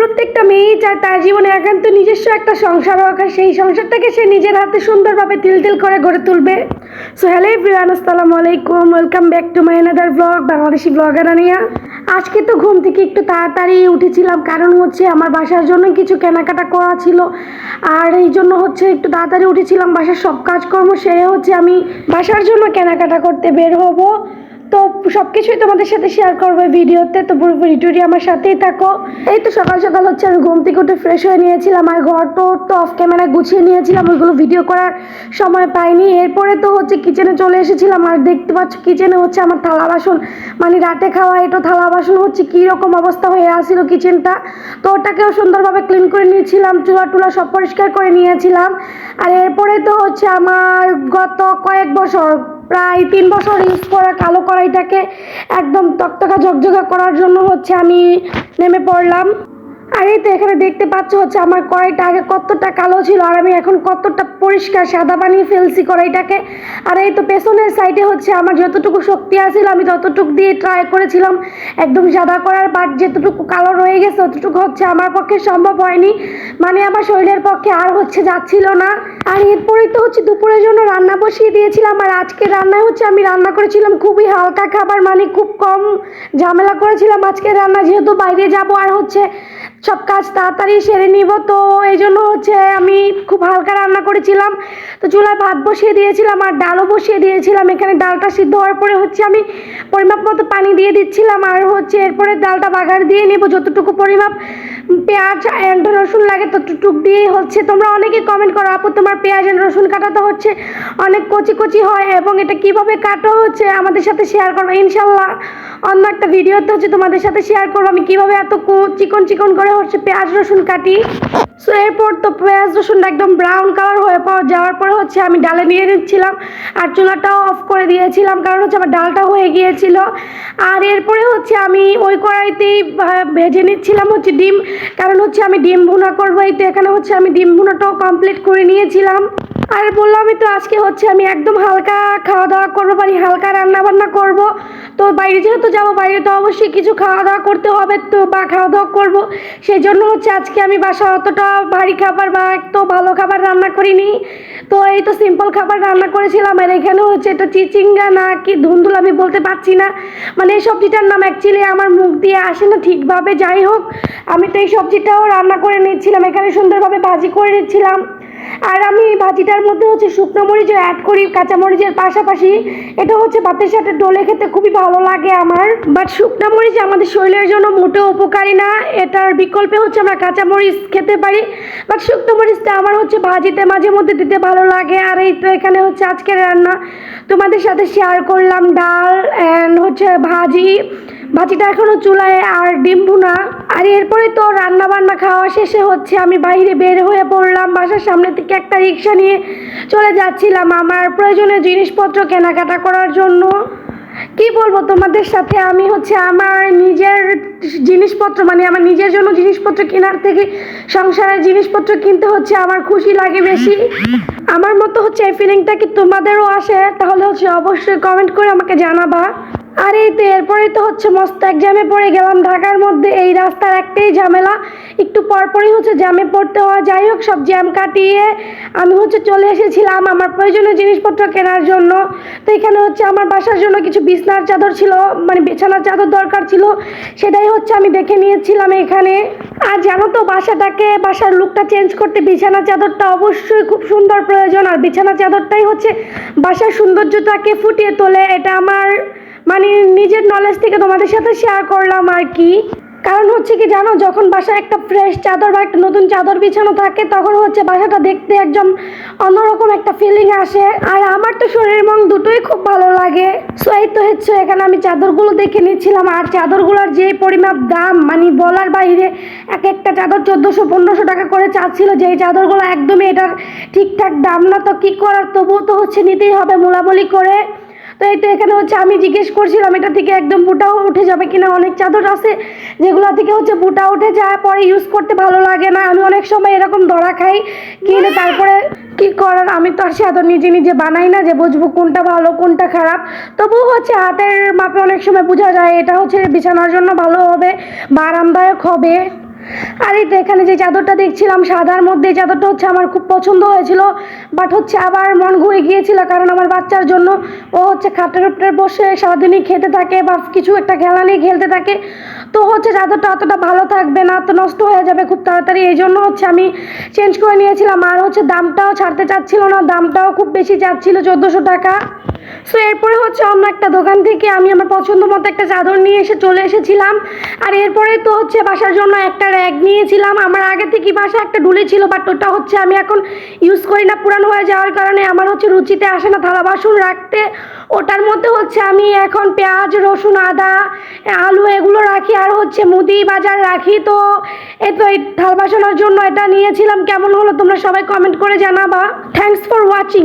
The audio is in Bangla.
প্রত্যেকটা মেয়েই চায় তার জীবনে একান্ত নিজস্ব একটা সংসার হোক আর সেই সংসারটাকে সে নিজের হাতে সুন্দরভাবে তিল তিল করে গড়ে তুলবে। সো হ্যালো এভরিওয়ান আসসালামু আলাইকুম। Welcome back to my another vlog Bangladeshi vlogger Ania. আজকে তো ঘুম থেকে একটু তাড়াতাড়ি উঠেছিলাম, কারণ হচ্ছে আমার বাসার জন্য কিছু কেনাকাটা করা ছিল। আর এই জন্য হচ্ছে একটু তাড়াতাড়ি উঠেছিলাম, বাসার সব কাজকর্ম সেরে হচ্ছে আমি বাসার জন্য কেনাকাটা করতে বের হব। তো সব কিছুই তোমাদের সাথে শেয়ার করব ভিডিওতে। তো পুরো ভিডিওটি আমার সাথেই থাকো। এই তো সকাল সকাল হচ্ছে আমি ঘুম থেকে উঠে ফ্রেশ হয়ে নিয়েছিলাম। আর ঘর তো তো অফ ক্যামেরা গুছিয়ে নিয়েছিলাম, ওইগুলো ভিডিও করার সময় পাইনি। এরপরে তো হচ্ছে কিচেনে চলে এসেছিলাম। আর দেখতে পাচ্ছ কিচেনে হচ্ছে আমার থালা বাসন। মানে রাতে খাওয়া এটা থালা বাসন হচ্ছে কী রকম অবস্থা হয়ে আসছিল কিচেনটা তো ওটাকেও সুন্দরভাবে ক্লিন করে নিয়েছিলাম। চুলা টুলা সব পরিষ্কার করে নিয়েছিলাম। আর এরপরে তো হচ্ছে আমার গত কয়েক বছর প্রায় তিন বছর ইউজ করা কালো কড়াইটাকে একদম তকতকা ঝকঝকা করার জন্য হচ্ছে আমি নেমে পড়লাম। আর এই তো এখানে দেখতে পাচ্ছ হচ্ছে আমার কড়াইটা আগে কতটা কালো ছিল আর আমি এখন কতটা পরিষ্কার সাদা বানিয়ে ফেলছি কড়াইটাকে। আর এই তো পেছনের সাইডে হচ্ছে আমার যতটুকু শক্তি আছিল, আমি ততটুকু দিয়ে ট্রাই করেছিলাম একদম সাদা করার বাট যেতটুকু কালো রয়ে গেছে ততটুকু হচ্ছে আমার পক্ষে সম্ভব হয়নি। মানে আমার শরীরের পক্ষে আর হচ্ছে যাচ্ছিল না। আর এরপরেই তো হচ্ছে দুপুরের জন্য রান্না বসিয়ে দিয়েছিলাম, আর আজকে রান্নায় হচ্ছে আমি রান্না করেছিলাম খুবই হালকা খাবার মানে খুব কম ঝামেলা করেছিলাম। আজকে রান্না যেহেতু বাইরে যাব, আর হচ্ছে সব কাজ তাড়াতাড়ি সেরে নিব। তো এই জন্য হচ্ছে আমি খুব হালকা রান্না করেছিলাম। তো চুলায় ভাত বসিয়ে দিয়েছিলাম আর ডালও বসিয়ে দিয়েছিলাম। এখানে ডালটা সিদ্ধ হওয়ার পরে হচ্ছে আমি পরিমাপ মতো পানি দিয়ে দিচ্ছিলাম আর হচ্ছে এরপরে ডালটা বাগার দিয়ে নিব যতটুকু পরিমাপ। পেঁয়াজ অ্যান্ড রসুন লাগে ততটুক দিয়েই হচ্ছে। তোমরা অনেকে কমেন্ট করো, আপু, তোমার পেঁয়াজ অ্যান্ড রসুন কাটাতে হচ্ছে অনেক কচি কচি হয় এবং এটা কীভাবে কাটো হচ্ছে আমাদের সাথে শেয়ার করব? ইনশাল্লাহ অন্য একটা ভিডিওতে হচ্ছে তোমাদের সাথে শেয়ার করব। আমি কীভাবে এত চিকন চিকন করে হচ্ছে পেঁয়াজ রসুন কাটি। সো এরপর তো পেঁয়াজ রসুনটা একদম ব্রাউন কালার হয়ে পাওয়া যাওয়ার পরে হচ্ছে আমি ডালে নিয়ে নিচ্ছিলাম। আর চুলাটাও অফ করে দিয়েছিলাম, কারণ হচ্ছে আমার ডালটা হয়ে গিয়েছিল। আর এরপরে হচ্ছে আমি ওই কড়াইতেই ভেজে নিচ্ছিলাম হচ্ছে ডিম। কারণ হচ্ছে আমি ডিম ভুনা করব, এই তো এখানে হচ্ছে আমি ডিম ভুনাটাও কমপ্লিট করে নিয়েছিলাম। আর বললামই তো আজকে হচ্ছে আমি একদম হালকা খাওয়া দাওয়া করব মানে হালকা রান্না বান্না করব। তো বাইরে যেহেতু যাব, বাইরে তো অবশ্যই কিছু খাওয়া দাওয়া করতে হবে তো বা খাওয়া দাওয়া করব। সেই জন্য হচ্ছে আজকে আমি বাসা অতটা ভারী খাবার বা একটু ভালো খাবার রান্না করিনি। তো এই তো সিম্পল খাবার রান্না করেছিলাম, আর এখানে হচ্ছে এটা চিচিঙ্গা না কি ধুন্দুল আমি বলতে পারছি না। মানে এই সবজিটার নাম অ্যাকচুয়ালি আমার মুখ দিয়ে আসে না ঠিকভাবে, যাই হোক। আমি তো এই সবজিটাও রান্না করে নিচ্ছিলাম, এখানে সুন্দরভাবে ভাজি করে নিচ্ছিলাম। আর আমি এই ভাজিটার মধ্যে হচ্ছে শুকনো মরিচও অ্যাড করি কাঁচামরিচের পাশাপাশি। এটা হচ্ছে ভাতের সাথে ডলে খেতে খুবই ভালো লাগে আমার। বাট শুকনো মরিচ আমাদের শরীরের জন্য মোটেও উপকারী না। এটার বিকল্পে হচ্ছে আমরা কাঁচামরিচ খেতে পারি। বাট শুকনো মরিচটা আমার হচ্ছে ভাজিতে মাঝে মধ্যে দিতে ভালো লাগে। আর এই তো এখানে হচ্ছে আজকের রান্না। তোমাদের সাথে শেয়ার করলাম ডাল অ্যান্ড হচ্ছে ভাজি। ভাজিটা এখনও চুলায় আর ডিম ভুনা। আর এরপরে তো রান্না বান্না খাওয়া শেষে হচ্ছে আমি বাইরে বের হয়ে পড়লাম বাসার সামনে থেকে। একটা রিক্সা নিয়ে চলে যাচ্ছিলাম আমার প্রয়োজনীয় জিনিসপত্র কেনাকাটা করার জন্য। কি বলব তোমাদের সাথে? আমি হচ্ছে আমার নিজের জিনিসপত্র মানে আমার নিজের জন্য জিনিসপত্র কেনার থেকে সংসারের জিনিসপত্র কিনতে হচ্ছে আমার খুশি লাগে বেশি। আমার মতো হচ্ছে এই ফিলিংটা কি তোমাদেরও আসে? তাহলে হচ্ছে অবশ্যই কমেন্ট করে আমাকে জানাবা। আর এই তো এরপরে তো হচ্ছে মস্ত এক জ্যামে পড়ে গেলাম। ঢাকার মধ্যে এই রাস্তার একটাই ঝামেলা। একটু পরপরই হচ্ছে জ্যামে পড়তে হওয়া যাই হোক, সব জ্যাম কাটিয়ে আমি হচ্ছে চলে এসেছিলাম আমার প্রয়োজনীয় জিনিসপত্র কেনার জন্য। তো এখানে হচ্ছে আমার বাসার জন্য কিছু বিছনার চাদর ছিল মানে বিছানার চাদর দরকার ছিল। সেটাই হচ্ছে আমি দেখে নিয়েছিলাম এখানে। আর জানো তো, বাসাটাকে, বাসার লুকটা চেঞ্জ করতে বিছানা চাদরটা অবশ্যই খুব সুন্দর প্রয়োজন। আর বিছানা চাদরটাই হচ্ছে বাসার সৌন্দর্যটাকে ফুটিয়ে তোলে। এটা আমার মানে নিজের নলেজ থেকে তোমাদের সাথে শেয়ার করলাম আর কি। কারণ হচ্ছে কি জানো, যখন বাসায় একটা ফ্রেশ চাদর বা একটা নতুন চাদর বিছানো থাকে, তখন হচ্ছে বাসাটা দেখতে একদম অন্যরকম একটা ফিলিং আসে। আর আমার তো শরীর মন দুটোই খুব ভালো লাগে। সো এই তো হচ্ছে, এখানে আমি চাদরগুলো দেখে নিচ্ছিলাম। আর চাদরগুলোর যে পরিমাপ দাম মানে বলার বাইরে এক একটা চাদর চোদ্দোশো, পনেরোশো টাকা করে চাচ্ছিল, যেই চাদরগুলো একদমই এটার ঠিকঠাক দাম না, তো কী করার? তবুও তো হচ্ছে নিতেই হবে, মোলামুলি করে। তো এই তো এখানে হচ্ছে আমি জিজ্ঞেস করছিলাম এটা থেকে একদম বুটাও উঠে যাবে কিনা? অনেক চাদর আছে যেগুলো থেকে হচ্ছে বুটা উঠে যায় পরে ইউজ করতে ভালো লাগে না। আমি অনেক সময় এরকম ধরা খাই কিনে তারপরে কি করার? আমি তো আর চাদর নিজে নিজে বানাই না যে বুঝব কোনটা ভালো কোনটা খারাপ। তবুও হচ্ছে হাতের মাপে অনেক সময় বোঝা যায় এটা হচ্ছে বিছানার জন্য ভালো হবে বা আরামদায়ক হবে। আর এই তো এখানে যে চাদরটা দেখছিলাম, সাদার মধ্যে চাদরটা হচ্ছে আমার খুব পছন্দ হয়েছিল বাট হচ্ছে আবার মন ঘুরে গিয়েছিল, কারণ আমার বাচ্চার জন্য ও হচ্ছে খাটের উপরে বসে সারাদিনই খেতে থাকে বা কিছু একটা খেলা নিয়ে খেলতে থাকে। তো হচ্ছে চাদরটা অতটা ভালো থাকবে না, তো নষ্ট হয়ে যাবে খুব তাড়াতাড়ি, এই জন্য হচ্ছে আমি চেঞ্জ করে নিয়েছিলাম। আর হচ্ছে দামটাও ছাড়তে চাচ্ছিল না, দামটাও খুব বেশি চাচ্ছিল চোদ্দোশো টাকা। সো এরপরে হচ্ছে অন্য একটা দোকান থেকে আমি আমার পছন্দ মতো একটা চাদর নিয়ে এসে চলে এসেছিলাম। আর এরপরে তো হচ্ছে বাসার জন্য একটা র্যাগ নিয়েছিলাম। আমার আগে থেকে বাসা একটা ডুলি ছিল বাট ওটা হচ্ছে আমি এখন ইউজ করি না। পুরানো হয়ে যাওয়ার কারণে আমার হচ্ছে রুচিতে আসে না থালা বাসন রাখতে। ওটার মধ্যে হচ্ছে আমি এখন পেঁয়াজ, রসুন, আদা, আলু এগুলো রাখি। আর হচ্ছে মুদি বাজার রাখি। তো এই তো এই থাল বাসনের জন্য এটা নিয়েছিলাম। কেমন হলো তোমরা সবাই কমেন্ট করে জানাবা। Thanks for watching